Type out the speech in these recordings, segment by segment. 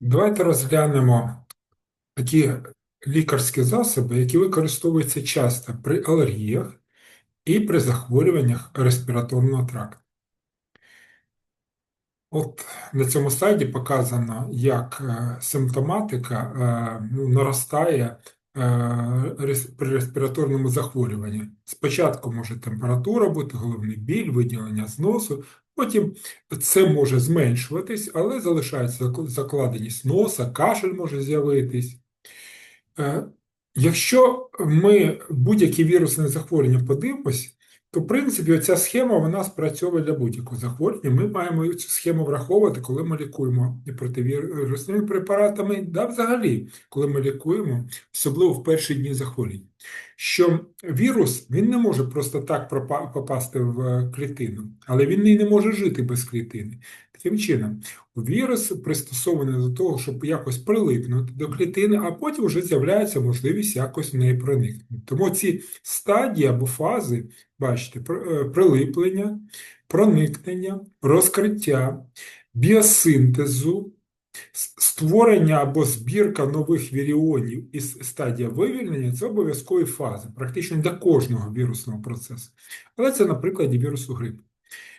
Давайте розглянемо такі лікарські засоби, які використовуються часто при алергіях і при захворюваннях респіраторного тракту. От на цьому слайді показано, як е, симптоматика е, ну, наростає е, при респіраторному захворюванні. Спочатку може температура бути, головний біль, виділення з носу, потім це може зменшуватись, але залишається закладеність носа, кашель може з'явитись. Е, Якщо ми будь-які вірусні захворювання подивимось, то в принципі оця схема вона спрацьовує для будь-якого захворювання. Ми маємо цю схему враховувати, коли ми лікуємо противірусними препаратами, да взагалі, коли ми лікуємо, особливо в перші дні захворювання. Що вірус він не може просто так попасти в е, клітину, але він і не може жити без клітини. Таким чином, Вірус пристосований до того, щоб якось прилипнути до клітини, а потім вже з'являється можливість якось в неї проникнути. Тому ці стадії або фази, бачите, е, прилиплення, проникнення, розкриття, біосинтезу, створення або збірка нових віріонів і стадія вивільнення це обов'язкові фази, практично для кожного вірусного процесу. Але це на прикладі вірусу грипу.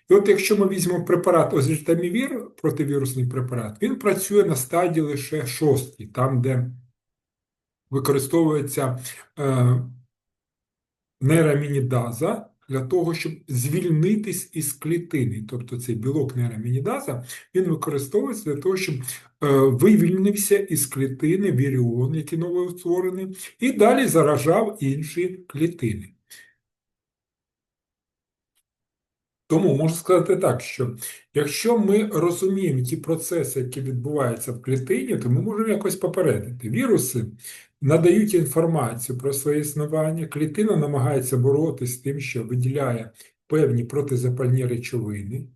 І от якщо ми візьмемо препарат озельтамівір, противірусний препарат, він працює на стадії лише шостій, там, де використовується е, нейрамінідаза для того, щоб звільнитись із клітини. Тобто цей білок нейрамінідаза, він використовується для того, щоб е, вивільнився із клітини віріон, який новоутворений, і далі заражав інші клітини. Тому можу сказати так, що якщо ми розуміємо ті процеси, які відбуваються в клітині, то ми можемо якось попередити. Віруси надають інформацію про своє існування, клітина намагається боротися з тим, що виділяє певні протизапальні речовини.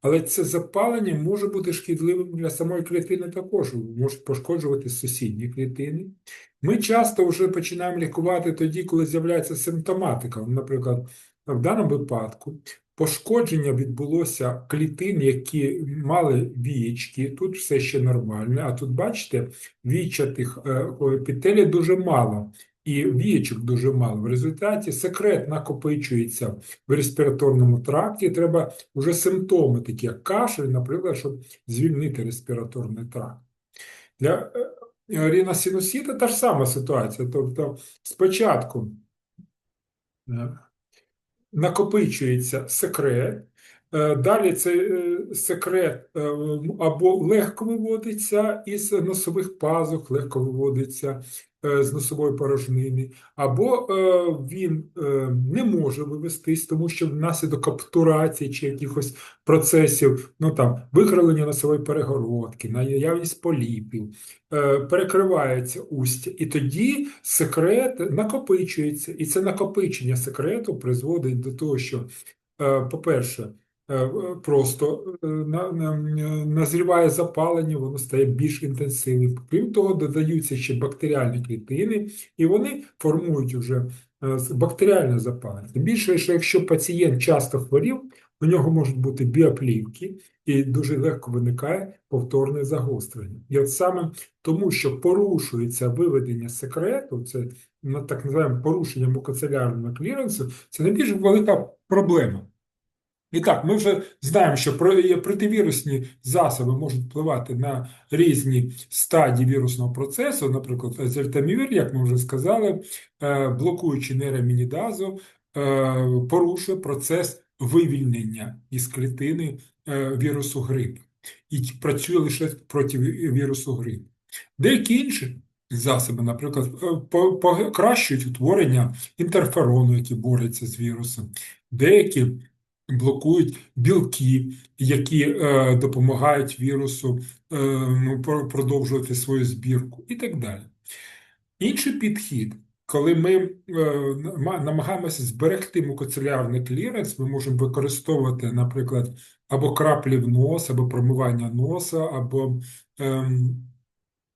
Але це запалення може бути шкідливим для самої клітини також, може пошкоджувати сусідні клітини. Ми часто вже починаємо лікувати тоді, коли з'являється симптоматика. Наприклад, в даному випадку пошкодження відбулося клітин, які мали вієчки, тут все ще нормально, а тут, бачите, вічатих епітелій дуже мало. І вієчок дуже мало. В результаті секрет накопичується в респіраторному тракті. Треба вже симптоми, такі як кашель, наприклад, щоб звільнити респіраторний тракт. Для е, ріносинусіта та ж сама ситуація. Тобто спочатку е, накопичується секрет, далі цей е, секрет е, або легко виводиться із носових пазух, легко виводиться е, з носової порожнини, або е, він е, не може вивестись, тому що внаслідок обтурації чи якихось процесів, ну там викривлення носової перегородки, наявність поліпів, е, перекривається устя, і тоді секрет накопичується, і це накопичення секрету призводить до того, що, е, по-перше, е, просто е, на- на- назріває запалення, воно стає більш інтенсивним. Крім того, додаються ще бактеріальні клітини, і вони формують уже е, бактеріальне запалення. Тим більше, що якщо пацієнт часто хворів, у нього можуть бути біоплівки, і дуже легко виникає повторне загострення. І от саме тому, що порушується виведення секрету, це на так називаємо порушення мукоцелярного кліренсу, це найбільш велика проблема. І так, ми вже знаємо, що противірусні засоби можуть впливати на різні стадії вірусного процесу, наприклад, азельтамівір, як ми вже сказали, е, блокуючи нейрамінідазу, е, порушує процес вивільнення із клітини е, вірусу грипу і працює лише проти вірусу грипу. Деякі інші засоби, наприклад, покращують утворення інтерферону, який бореться з вірусом. Деякі блокують білки, які е, допомагають вірусу е, ну, продовжувати свою збірку і так далі. Інший підхід, коли ми е, намагаємося зберегти мукоцелярний кліренс, ми можемо використовувати, наприклад, або краплі в нос, або промивання носа, або ем,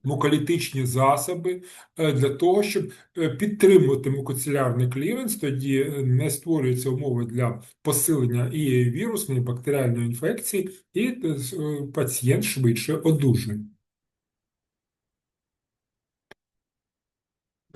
муколітичні засоби е, для того, щоб е, підтримувати мукоцелярний кліренс, тоді е, не створюються умови для посилення і вірусної, і бактеріальної інфекції, і пацієнт швидше одужує.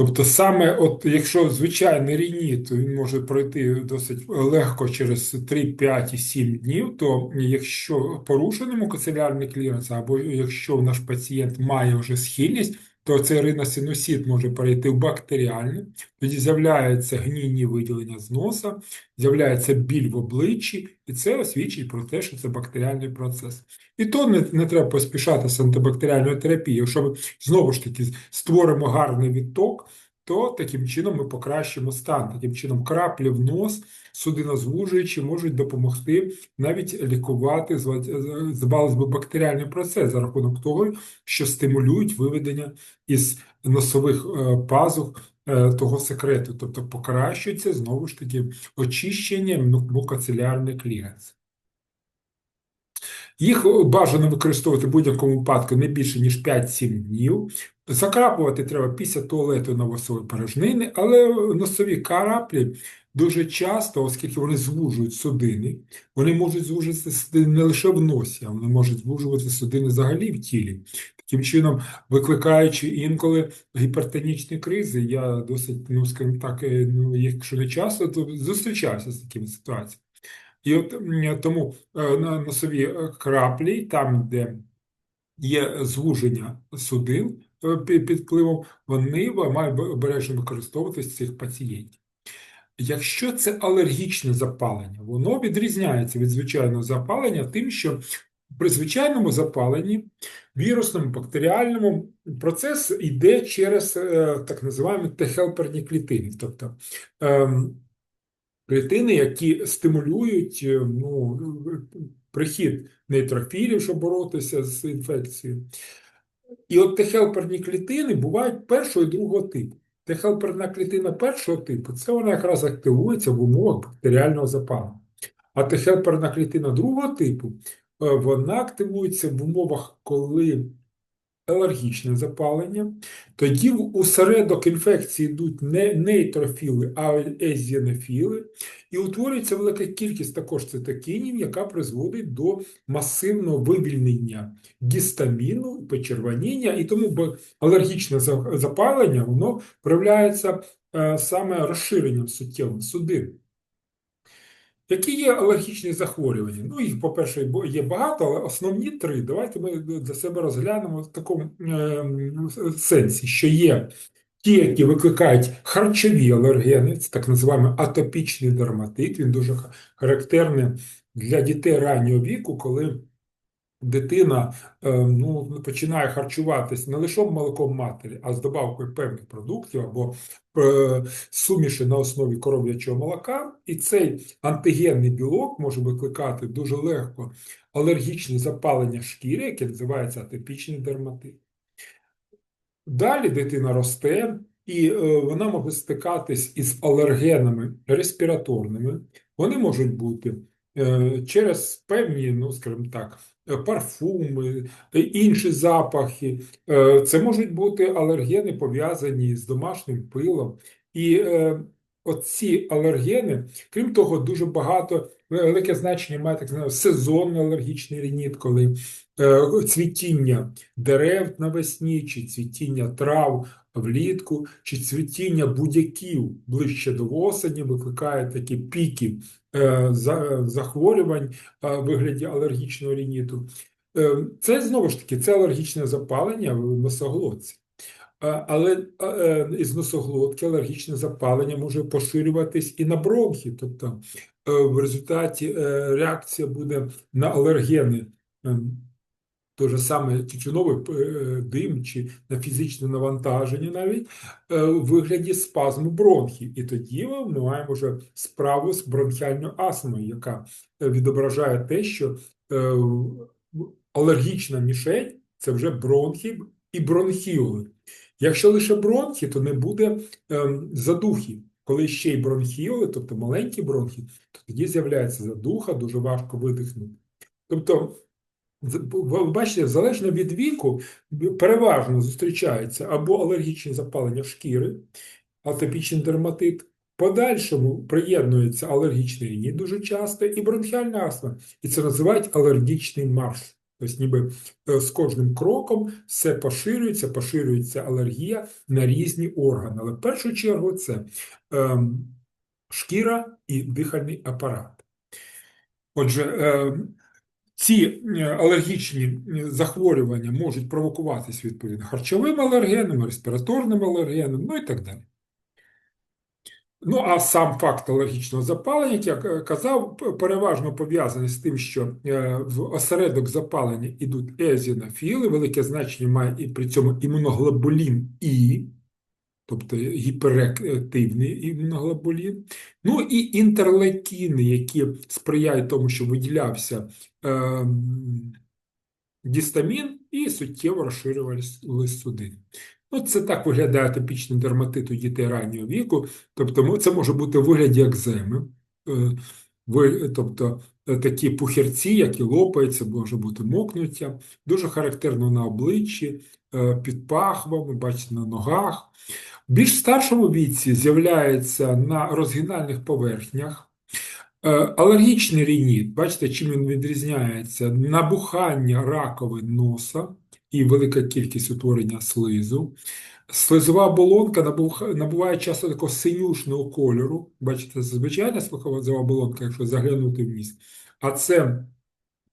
Тобто, саме, от якщо звичайний рініт, він може пройти досить легко через 3, 5 і 7 днів, то якщо порушений мукоцелярний кліренс, або якщо наш пацієнт має вже схильність, то цей риносинусит може перейти в бактеріальний, тоді з'являються гнійні виділення з носа, з'являється біль в обличчі, і це свідчить про те, що це бактеріальний процес. І то не, не треба поспішати з антибактеріальною терапією. Якщо ми знову ж таки створимо гарний відток, то таким чином ми покращимо стан. Таким чином, краплі в нос, судинозвужуючі можуть допомогти навіть лікувати, здавалось би, бактеріальний процес за рахунок того, що стимулюють виведення із носових е, пазух е, того секрету, тобто покращується знову ж таки очищення мукоцелярний кліренс. Їх бажано використовувати в будь-якому випадку не більше, ніж 5-7 днів. Закрапувати треба після туалету на носової порожнини, але носові краплі дуже часто, оскільки вони звужують судини, вони можуть звужувати судини не лише в носі, а вони можуть звужувати судини взагалі в тілі. Таким чином, викликаючи інколи гіпертонічні кризи, я досить, ну скажімо так, е, ну, якщо не часто, то зустрічався з такими ситуаціями. І от тому е, носові е, краплі, там, де є звуження судин під впливом, вони мають обережно використовуватися цих пацієнтів. Якщо це алергічне запалення, воно відрізняється від звичайного запалення тим, що при звичайному запаленні, вірусному, бактеріальному процес йде через е, так називаємо техелперні клітини. Тобто ем, клітини, які стимулюють е, ну, прихід нейтрофілів, щоб боротися з інфекцією. І от техелперні клітини бувають першого і другого типу. Техелперна клітина першого типу це вона якраз активується в умовах бактеріального запалення. А техелперна клітина другого типу е, вона активується в умовах, коли алергічне запалення, тоді у середок інфекції йдуть не нейтрофіли, а езінофіли, і утворюється велика кількість також цитокінів, яка призводить до масивного вивільнення гістаміну, почервоніння, і тому алергічне запалення воно проявляється е, саме розширенням суттєвим судин. Які є алергічні захворювання? Ну, їх, по-перше, є багато, але основні три. Давайте ми для себе розглянемо в такому е, сенсі, що є ті, які викликають харчові алергени, це так називаємо атопічний дерматит. Він дуже характерний для дітей раннього віку, коли дитина е, ну, починає харчуватися не лише молоком матері, а з добавкою певних продуктів або е, суміші на основі коров'ячого молока, і цей антигенний білок може викликати дуже легко алергічне запалення шкіри, яке називається атипічний дерматит. Далі дитина росте, і е, вона може стикатись із алергенами респіраторними. Вони можуть бути через певні, ну скажімо так, Е, парфуми, е, інші запахи. Е, це можуть бути алергени, пов'язані з домашнім пилом. І оці алергени, крім того, дуже багато велике значення має так званий сезонний алергічний рініт, коли цвітіння дерев навесні, чи цвітіння трав влітку, чи цвітіння будь-яків ближче до осені викликає такі піки Е, захворювань в вигляді алергічного рініту. Е, це знову ж таки це алергічне запалення в носоглотці. Але із носоглотки алергічне запалення може поширюватись і на бронхи, тобто е, в результаті реакція буде на алергени ем, той же саме тютюновий е, дим чи на фізичне навантаження навіть е, у вигляді спазму бронхів. І тоді ми маємо вже справу з бронхіальною астмою, яка е, відображає те, що алергічна мішень це вже бронхи і бронхіоли. Якщо лише бронхи, то не буде задухів. Коли ще й бронхіоли, тобто маленькі бронхи, то тоді з'являється задуха, дуже важко видихнути. Тобто бачите, залежно від віку, переважно зустрічається або алергічне запалення шкіри, атопічний дерматит. Подальшому приєднується алергічний рініт дуже часто і бронхіальна астма. І це називають алергічний марш. Тобто, ніби е, з кожним кроком все поширюється, поширюється алергія на різні органи. Але в першу чергу це ем, шкіра і дихальний апарат. Отже, е, ці е, алергічні е, захворювання можуть провокуватися відповідно харчовим алергеном, респіраторним алергеном, ну і так далі. Ну, а сам факт алергічного запалення, як я казав, переважно пов'язаний з тим, що е, в осередок запалення йдуть езінофіли, велике значення має і при цьому імуноглобулін І, тобто гіперактивний імуноглобулін, ну і інтерлейкіни, які сприяють тому, що виділявся е, гістамін і суттєво розширювалися судини. Ну, це так виглядає атопічний дерматит у дітей раннього віку, тобто це може бути в вигляді екземи, е, ви- тобто е, такі пухірці, які лопаються, може бути мокнуття, дуже характерно на обличчі, е, під пахвами, бачите, на ногах. В більш старшому віці з'являється на розгинальних поверхнях. Е, Алергічний рініт, бачите, чим він відрізняється? Набухання раковин носа і велика кількість утворення слизу. Слизова оболонка набуває часто такого синюшного кольору. Бачите, це звичайна слизова оболонка, якщо заглянути в ніс. А це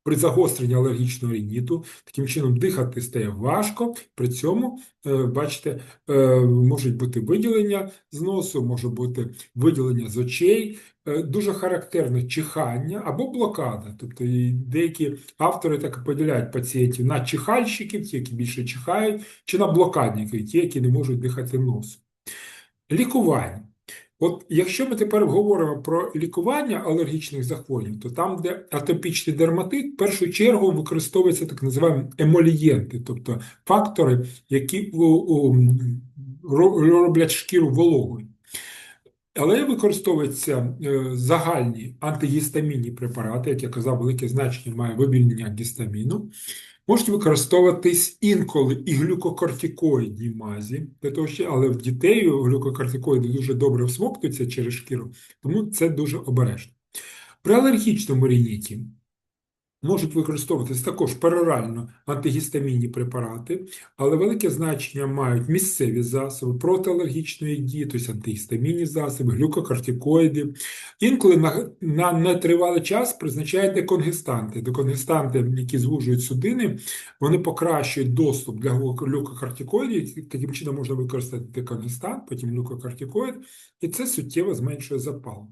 при загостренні алергічного рініту, таким чином дихати стає важко, при цьому, е, бачите, е, можуть бути виділення з носу, може бути виділення з очей, е, дуже характерне чихання або блокада. Тобто деякі автори так і поділяють пацієнтів на чихальщиків, ті, які більше чихають, чи на блокадників, ті, які не можуть дихати носом. Лікування. От якщо ми тепер говоримо про лікування алергічних захворювань, то там, де атопічний дерматит, в першу чергу використовуються так називаємо емолієнти, тобто фактори, які роблять шкіру вологою. Але використовуються е, загальні антигістамінні препарати, як я казав, велике значення має вивільнення гістаміну. Можуть використовуватись інколи і глюкокортикоїдні мазі, для того, що, але в дітей глюкокортикоїди дуже добре всмоктуються через шкіру, тому це дуже обережно. При алергічному рініті можуть використовуватись також перорально антигістамінні препарати, але велике значення мають місцеві засоби протиалергічної дії, тобто антигістамінні засоби, глюкокортикоїди. Інколи на, на нетривалий час призначають деконгестанти. Деконгестанти, які звужують судини, вони покращують доступ для глюкокортикоїдів, таким чином можна використати деконгестант, потім глюкокортикоїд, і це суттєво зменшує запал.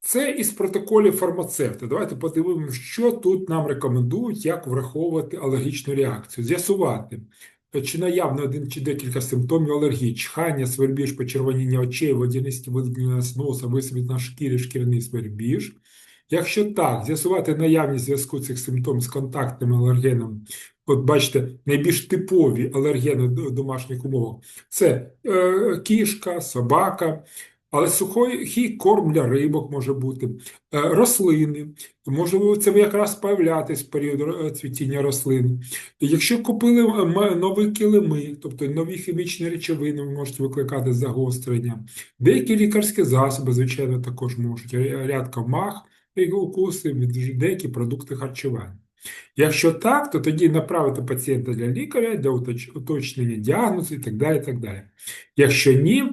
Це із протоколів фармацевта. Давайте подивимося, що тут нам рекомендують, як враховувати алергічну реакцію. З'ясувати, чи наявно один чи декілька симптомів алергії, чхання, свербіж, почервоніння очей, водянисті виділення з носа, висвіт на шкірі, шкіряний свербіж. Якщо так, з'ясувати наявність зв'язку цих симптомів з контактним алергеном. От бачите, найбільш типові алергени в домашніх умовах це е, кішка, собака, але сухий корм для рибок може бути, е, рослини, може це якраз появлятись в період е, цвітіння рослин. Якщо купили е, нові килими, тобто нові хімічні речовини ви можуть викликати загострення, деякі лікарські засоби, звичайно, також можуть, ря- ряд комах, і укуси, деякі продукти харчування. Якщо так, то тоді направити пацієнта для лікаря для уточнення діагнозу і так далі. і так далі. Якщо ні,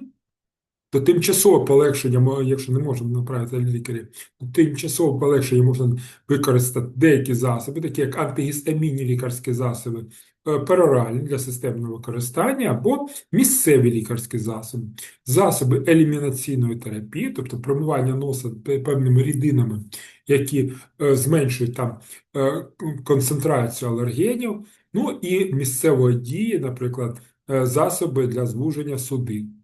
то тимчасове полегшення, якщо не можемо направити лікарів, то тимчасове полегшення можна використати деякі засоби, такі як антигістамінні лікарські засоби, е, пероральні для системного використання або місцеві лікарські засоби, засоби елімінаційної терапії, тобто промивання носа певними рідинами, які е, зменшують там е, концентрацію алергенів, ну і місцевої дії, наприклад, засоби для звуження судин.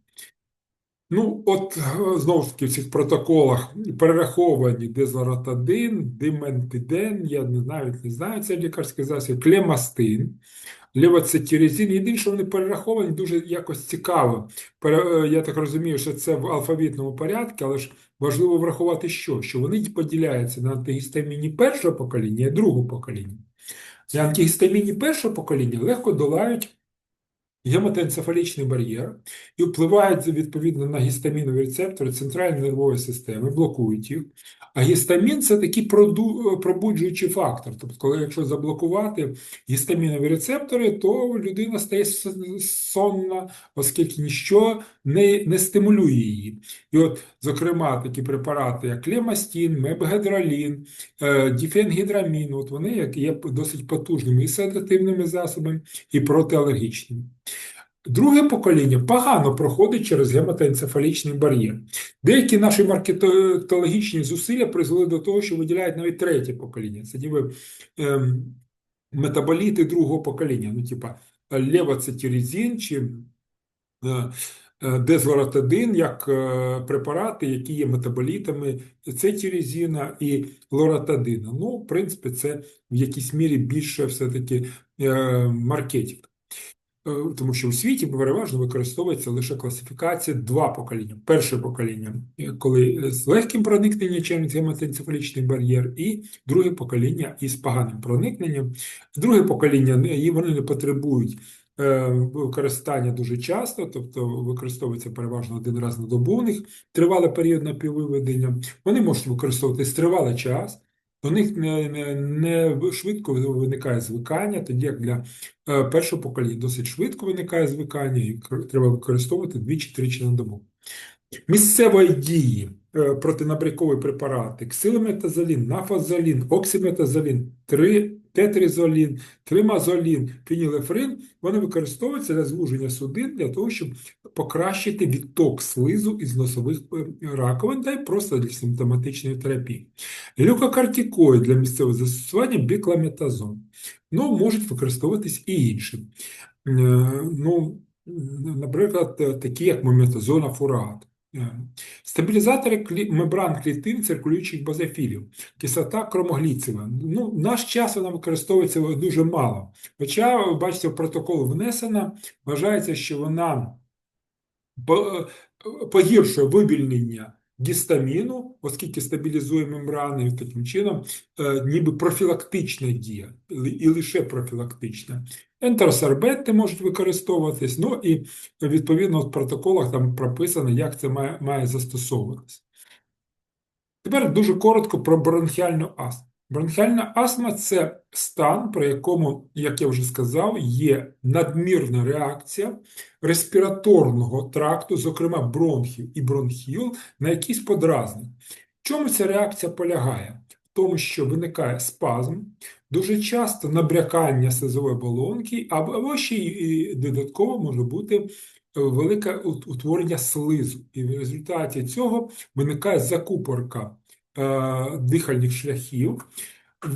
Ну, от е, знову ж таки в цих протоколах перераховані дезлоратадин, диментиден, я не навіть не знаю цей лікарський засіб, клемастин, левоцетиризин. Єдине, що вони перераховані дуже якось цікаво. Е, Я так розумію, що це в алфавітному порядку, але ж важливо врахувати що? Що вони поділяються на антигістамінні першого покоління і другого покоління. І антигістамінні першого покоління легко долають гематоенцефалічний бар'єр і впливають відповідно на гістамінові рецептори центральної нервової системи, блокують їх. А гістамін це такий пробуджуючий фактор. Тобто, коли якщо заблокувати гістамінові рецептори, то людина стає сонна, оскільки ніщо не, не стимулює її. І от, зокрема, такі препарати, як лемастін, мебгедролін, е, діфенгідрамін, от вони є досить потужними і седативними засобами, і протиалергічними. Друге покоління погано проходить через гематоенцефалічний бар'єр. Деякі наші маркетологічні зусилля призвели до того, що виділяють навіть третє покоління. Це ніби ем, метаболіти другого покоління, ну, типа левоцетиризин чи е, е, дезлоратадин, як е, препарати, які є метаболітами цетиризина і лоратадина. Ну, в принципі, це в якійсь мірі більше все-таки е, маркетинг. Е, Тому що у світі переважно використовується лише класифікація два покоління. Перше покоління, е, коли з легким проникненням через гематоенцефалічний бар'єр, і друге покоління із поганим проникненням. Друге покоління і вони не потребують е, використання дуже часто, тобто використовується переважно один раз на добу у них тривалий період напіввиведення. Вони можуть використовуватись тривалий час. У них не, не, не швидко виникає звикання, тоді як для е, першого покоління досить швидко виникає звикання, і треба використовувати двічі-тричі на добу. Місцевої дії е, протинабрякові препарати ксилометазолін, нафазолін, оксиметазолін, три, тетризолін, тримазолін, фенілефрин, вони використовуються для звуження судин для того, щоб покращити відток слизу із носових е, раковин та й просто для симптоматичної терапії. Глюкокортикоїд для місцевого застосування бікламетазон. Ну, можуть використовуватись і іншим. Е, Ну, наприклад, е, такі як мометазон фурат. Е, Стабілізатори мембран клітин циркулюючих базофілів, кислота кромогліцева. Ну, в наш час вона використовується дуже мало. Хоча, бачите, в протокол внесена, вважається, що вона погіршує вивільнення гістаміну, оскільки стабілізує мембрани, і таким чином е, ніби профілактична дія, і лише профілактична. Ентеросорбенти можуть використовуватись, ну і відповідно в протоколах там прописано, як це має, має застосовуватись. Тепер дуже коротко про бронхіальну астму. Бронхіальна астма це стан, при якому, як я вже сказав, є надмірна реакція респіраторного тракту, зокрема бронхів і бронхіл, на якийсь подразник. В чому ця реакція полягає? В тому, що виникає спазм, дуже часто набрякання слизової оболонки, або ще й додатково може бути е, велике утворення слизу. І в результаті цього виникає закупорка дихальних шляхів. Е,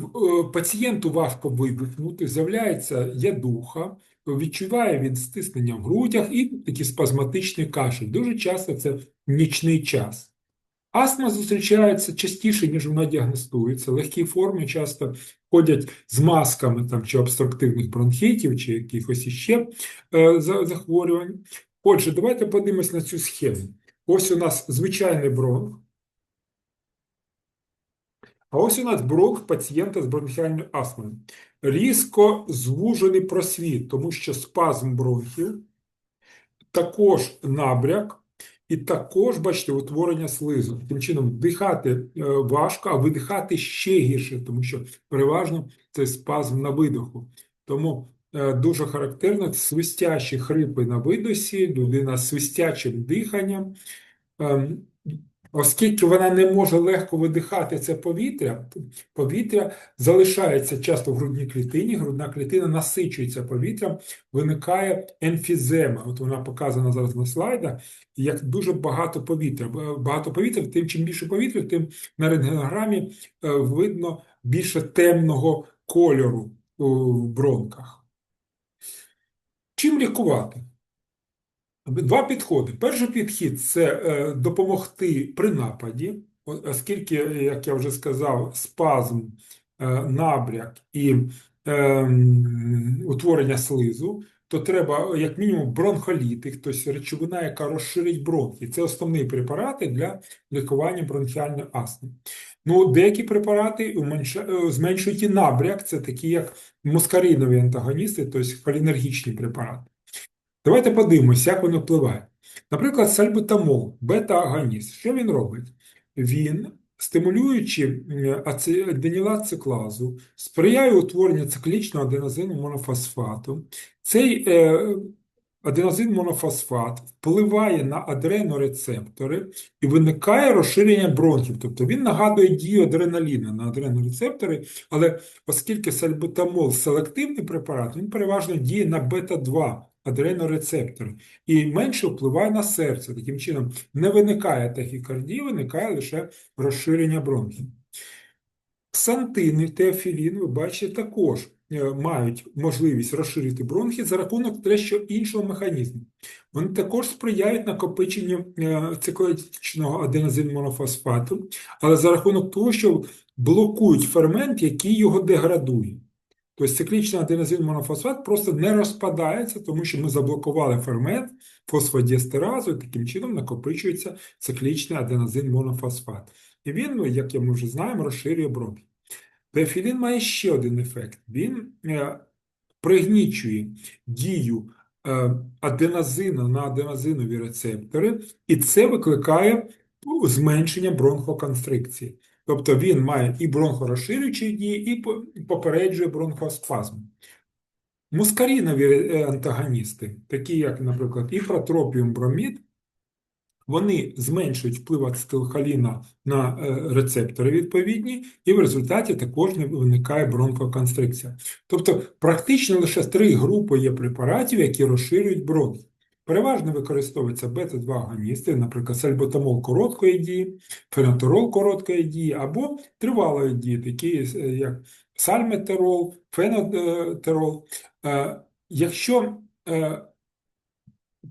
Пацієнту важко видихнути, з'являється ядуха, відчуває він стиснення в грудях і такий спазматичний кашель. Дуже часто це нічний час. Астма зустрічається частіше, ніж вона діагностується. Легкі форми часто ходять з масками там, чи обструктивних бронхітів, чи якихось іще е, захворювань. Отже, давайте подивимось на цю схему. Ось у нас звичайний бронх. А ось у нас бронх пацієнта з бронхіальною астмою. Різко звужений просвіт, тому що спазм бронхів, також набряк, і також, бачите, утворення слизу. Таким чином, вдихати е, важко, а видихати ще гірше, тому що переважно це спазм на видоху. Тому е, дуже характерно свистящі хрипи на видосі, людина з свистячим диханням. Оскільки вона не може легко видихати це повітря, повітря залишається часто в грудній клітині, грудна клітина насичується повітрям, виникає емфізема. От вона показана зараз на слайдах, як дуже багато повітря. Багато повітря, тим чим більше повітря, тим на рентгенограмі е, видно більше темного кольору у бронках. Чим лікувати? Два підходи. Перший підхід це е, допомогти при нападі, оскільки, як я вже сказав, спазм, е, набряк і ем, утворення слизу, то треба, як мінімум, бронхолітик, тобто речовина, яка розширить бронхи. Це основні препарати для лікування бронхіальної астми. Ну, деякі препарати е, зменшують і набряк, це такі як мускаринові антагоністи, тобто холінергічні препарати. Давайте подивимося, як воно впливає. Наприклад, сальбутамол, бета-агоніст. Що він робить? Він, стимулюючи аденілат циклазу, сприяє утворенню циклічного аденозину монофосфату. Цей е, аденозин монофосфат впливає на адренорецептори і виникає розширення бронхів. Тобто він нагадує дію адреналіна на адренорецептори, але оскільки сальбутамол селективний препарат, він переважно діє на бета-2 адренорецептори і менше впливає на серце. Таким чином, не виникає тахікардії, виникає лише розширення бронхів. Ксантини, теофілін, ви бачите, також е, мають можливість розширити бронхи за рахунок дещо іншого механізму. Вони також сприяють накопиченню е, циклотичного аденозин-монофосфату, але за рахунок того, що блокують фермент, який його деградує. Тобто циклічний аденозин-монофосфат просто не розпадається, тому що ми заблокували фермент фосфодіестеразу, і таким чином накопичується циклічний аденозин-монофосфат. І він, ну, як ми вже знаємо, розширює бронхи. Пефілін має ще один ефект. Він е, пригнічує дію е, аденозину на аденозинові рецептори, і це викликає зменшення бронхоконстрикції. Тобто він має і бронхорозширюючі дії, і попереджує бронхоспазм. Мускарінові е, антагоністи, такі як, наприклад, іпротропіум бромід, вони зменшують вплив ацетилхоліна на е, рецептори відповідні, і в результаті також не виникає бронхоконстрикція. Тобто, практично лише три групи є препаратів, які розширюють бронхи. Переважно використовуються бета-2 агоністи, наприклад, сальботамол короткої дії, фенотерол короткої дії або тривалої дії, такі е, як сальметерол, фенотерол. Е, якщо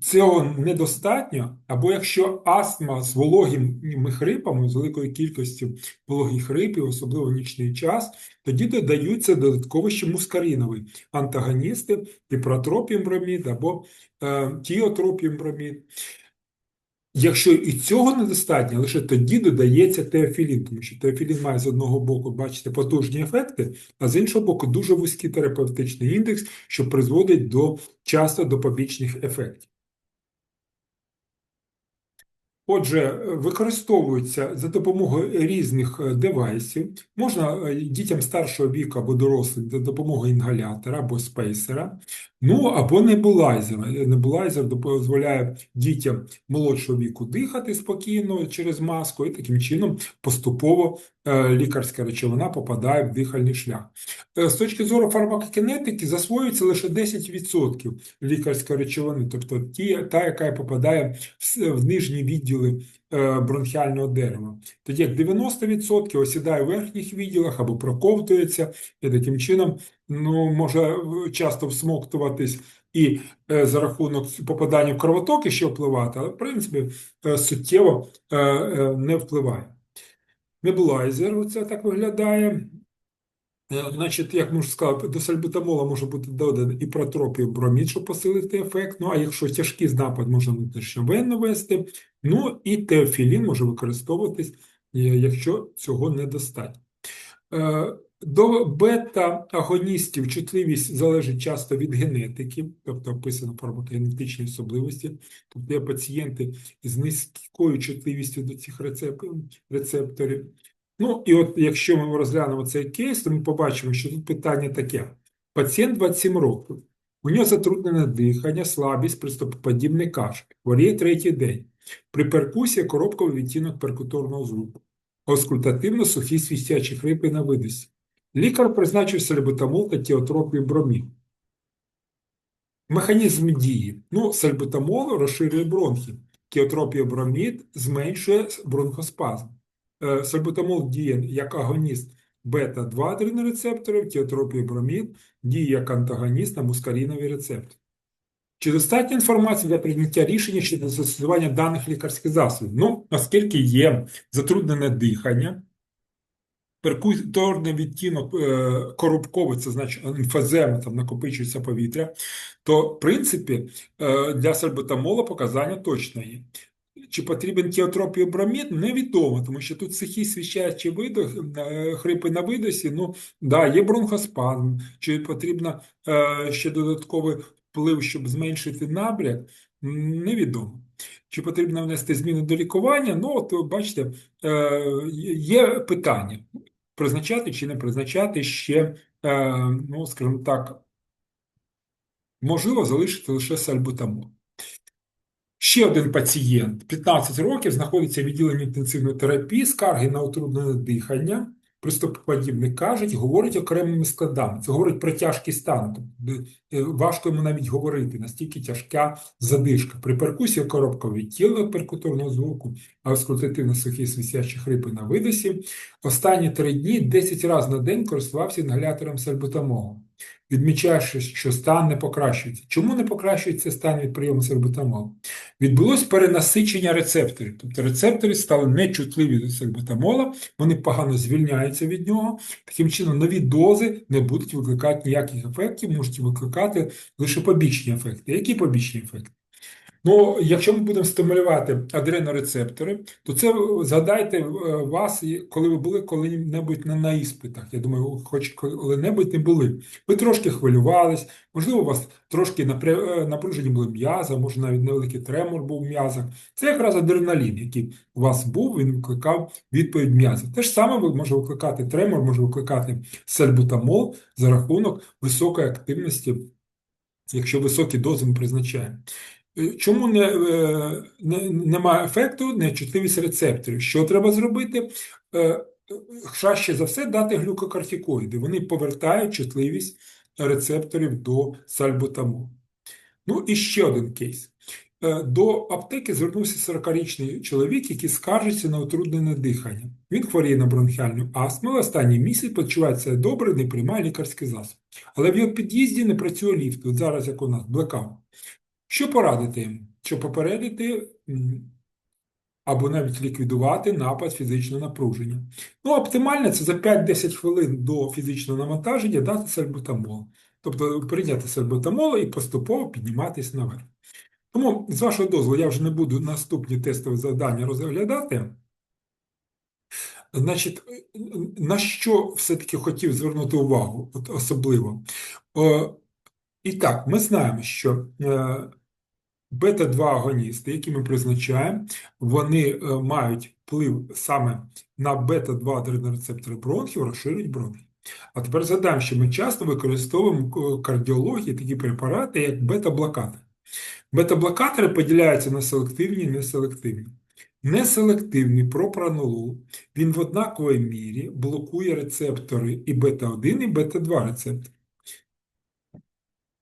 цього недостатньо, або якщо астма з вологими хрипами, з великою кількістю вологих хрипів, особливо в нічний час, тоді додаються додатково ще мускарінові антагоністи, іпротропімбромід або е, тіотропімбромід. Якщо і цього недостатньо, лише тоді додається теофілін, тому що теофілін має з одного боку, бачите, потужні ефекти, а з іншого боку, дуже вузький терапевтичний індекс, що призводить до часто до побічних ефектів. Отже, використовуються за допомогою різних е, девайсів. Можна е, дітям старшого віку або дорослим за допомогою інгалятора або спейсера, ну або небулайзера. Небулайзер дозволяє дітям молодшого віку дихати спокійно через маску, і таким чином поступово е, лікарська речовина попадає в дихальний шлях. З точки зору фармакокінетики засвоюється лише 10% лікарської речовини, тобто ті, та, яка попадає в відділ відділи е, бронхіального дерева. Тоді як 90% осідає в верхніх відділах або проковтується, і таким чином ну, може часто всмоктуватись і е, за рахунок попадання в кровотоки ще впливати, але в принципі е, суттєво не впливає. Небулайзер, оце так виглядає. Е, значить, як можу сказати, до сальбутамола може бути доданий і протропів бромід, щоб посилити ефект. Ну, а якщо тяжкий напад, можна внутрішньовенно навести, Ну і теофілін може використовуватись, е, якщо цього недостатньо. До бета-агоністів чутливість залежить часто від генетики, тобто описано фармакогенетичні особливості. Тобто є пацієнти з низькою чутливістю до цих рецепторів. Ну, і от якщо ми розглянемо цей кейс, то ми побачимо, що тут питання таке: пацієнт 27 років, у нього затруднене дихання, слабість, приступоподібний кашель, хворіє третій день. При перкусії коробковий відтінок перкуторного звуку, оскультативно сухі свістячі хрипи на видосі. Лікар призначив сальбутамол та тіотропію бромін. Механізм дії. Ну, сальбутамол розширює бронхи, тіотропія бромід зменшує бронхоспазм. Е, сальбутамол діє як агоніст бета-2 адренорецепторів, тіотропіобромід діє як антагоніст на мускарінові рецептори. Чи достатньо інформації для прийняття рішення щодо застосування даних лікарських засобів? Ну, оскільки є затруднене дихання, перкуторний відтінок е, коробковий, це значить емфазема, там накопичується повітря, то, в принципі, е, для сальбутамола показання точно є. Чи потрібен тіотропіобромід, невідомо, тому що тут сухі свіщачі видох, е, хрипи на видосі, ну, да, є бронхоспазм, чи потрібно ще додатковий вплив, щоб зменшити набряк, невідомо. Чи потрібно внести зміни до лікування? Ну, от бачите, є питання: призначати чи не призначати ще, е, ну, скажімо так, можливо залишити лише сальбутамол. Ще один пацієнт 15 років знаходиться в відділенні інтенсивної терапії, скарги на утруднене дихання, приступоподібний кажуть, говорить окремими складами. Це говорить про тяжкість стану. Тобто е, важко йому навіть говорити, настільки тяжка задишка. При перкусії коробка відтілення перкуторного звуку, а аускультативно сухі свистящі хрипи на видосі. Останні три дні 10 разів на день користувався інгалятором сальбутамолу відмічаючи, що стан не покращується. Чому не покращується стан від прийому сальбутамолу? Відбулось перенасичення рецепторів. Тобто рецептори стали нечутливі до сальбутамола, вони погано звільняються від нього. Таким чином, нові дози не будуть викликати ніяких ефектів, можуть викликати лише побічні ефекти. Які побічні ефекти? Ну, якщо ми будемо стимулювати адренорецептори, то це згадайте е, вас, коли ви були коли-небудь на, іспитах. Я думаю, хоч коли-небудь не були. Ви трошки хвилювались, можливо, у вас трошки напружені були м'яза, може навіть невеликий тремор був в м'язах. Це якраз адреналін, який у вас був, він викликав відповідь м'яза. Те ж саме може викликати тремор, може викликати сальбутамол за рахунок високої активності, якщо високі дози ми призначаємо. Чому не, е, не, немає ефекту нечутливість рецепторів? Що треба зробити? Е, Краще за все дати глюкокортикоїди. Вони повертають чутливість рецепторів до сальбутамолу. Ну і ще один кейс. Е, до аптеки звернувся 40-річний чоловік, який скаржиться на утруднене дихання. Він хворіє на бронхіальну астму, останній місяць почувається добре, не приймає лікарський засіб. Але в його під'їзді не працює ліфт. От зараз, як у нас, блекаут. Що порадити йому? Що попередити або навіть ліквідувати напад фізичного напруження? Ну, оптимально це за 5-10 хвилин до фізичного навантаження дати сальбутамол. Тобто прийняти сальбутамол і поступово підніматись наверх. Тому, з вашого дозволу, я вже не буду наступні тестові завдання розглядати. Значить, на що все-таки хотів звернути увагу от особливо? І так, ми знаємо, що е, бета-2 агоністи, які ми призначаємо, вони е, мають вплив саме на бета-2 адренорецептори бронхів, розширюють бронхи. А тепер згадаємо, що ми часто використовуємо в кардіології такі препарати, як бета-блокатори. Бета-блокатори поділяються на селективні і неселективні. Неселективний пропранолол, він в однаковій мірі блокує рецептори і бета-1, і бета-2 рецептори.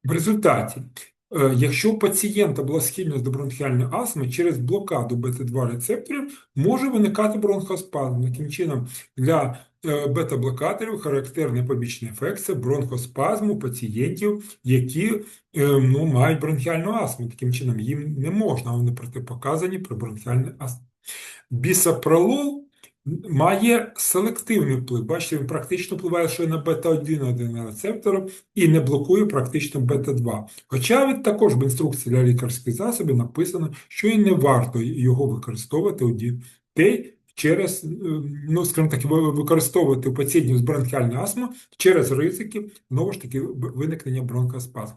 В результаті, е, якщо у пацієнта була схильність до бронхіальної астми, через блокаду бета-2 рецепторів може виникати бронхоспазм. Таким чином, для е, бета-блокаторів характерний побічний ефект це бронхоспазм у пацієнтів, які е, ну, мають бронхіальну астму. Таким чином, їм не можна, вони протипоказані при бронхіальній астмі. Бісопролол має селективний вплив. Бачите, він практично впливає лише на бета-1 рецептору і не блокує практично бета-2. Хоча також в інструкції для лікарських засобів написано, що і не варто його використовувати у дітей через, ну, скажімо так, використовувати у пацієнтів з бронхіальною астмою через ризики, знову ж таки, виникнення бронхоспазму.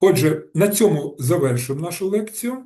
Отже, на цьому завершуємо нашу лекцію.